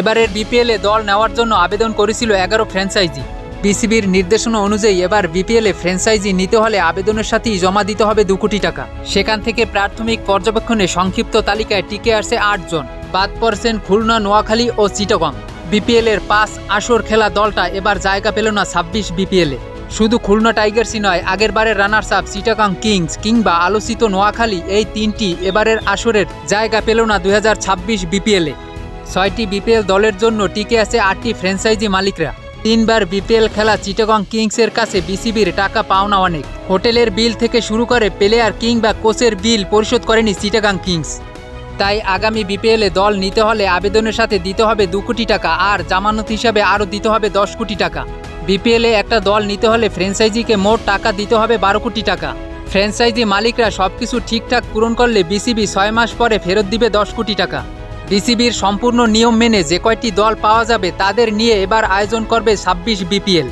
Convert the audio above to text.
এবারের বিপিএলে দল নেওয়ার জন্য আবেদন করেছিল এগারো ফ্র্যাঞ্চাইজি। বিসিবির নির্দেশনা অনুযায়ী এবার বিপিএলে ফ্র্যাঞ্চাইজি নিতে হলে আবেদনের সাথেই জমা দিতে হবে দু কোটি টাকা। সেখান থেকে প্রাথমিক পর্যবেক্ষণে সংক্ষিপ্ত তালিকায় টিকে আসছে আটজন বাদ পড়ছেন খুলনা, নোয়াখালী ও চিটগং। বিপিএলের পাঁচ আসর খেলা দলটা এবার জায়গা পেল না ছাব্বিশ বিপিএলে শুধু খুলনা টাইগার্সই নয়, আগেরবারের রানার্স আপ চিটাগাং কিংস কিংবা আলোচিত নোয়াখালী এই তিনটি এবারের আসরের জায়গা পেল না দুই বিপিএলে ছয়টি বিপিএল দলের জন্য টিকে আছে আটটি ফ্র্যাঞ্চাইজি মালিকরা। তিনবার বিপিএল খেলা চিটাগং কিংসের কাছে বিসিবির টাকা পাওনা অনেক। হোটেলের বিল থেকে শুরু করে প্লেয়ার কিংবা কোচের বিল পরিশোধ করেনি চিটাগাং কিংস। তাই আগামী বিপিএলে দল নিতে হলে আবেদনের সাথে দিতে হবে দু কোটি টাকা আর জামানত হিসাবে আরও দিতে হবে দশ কোটি টাকা। বিপিএলে একটা দল নিতে হলে ফ্র্যাঞ্চাইজিকে মোট টাকা দিতে হবে বারো কোটি টাকা। ফ্র্যাঞ্চাইজি মালিকরা সবকিছু ঠিকঠাক পূরণ করলে বিসিবি ছয় মাস পরে ফেরত দিবে দশ কোটি টাকা। বিসিবির সম্পূর্ণ নিয়ম মেনে যে কয়টি দল পাওয়া যাবে তাদের নিয়ে এবার আয়োজন করবে ছাব্বিশ বিপিএল।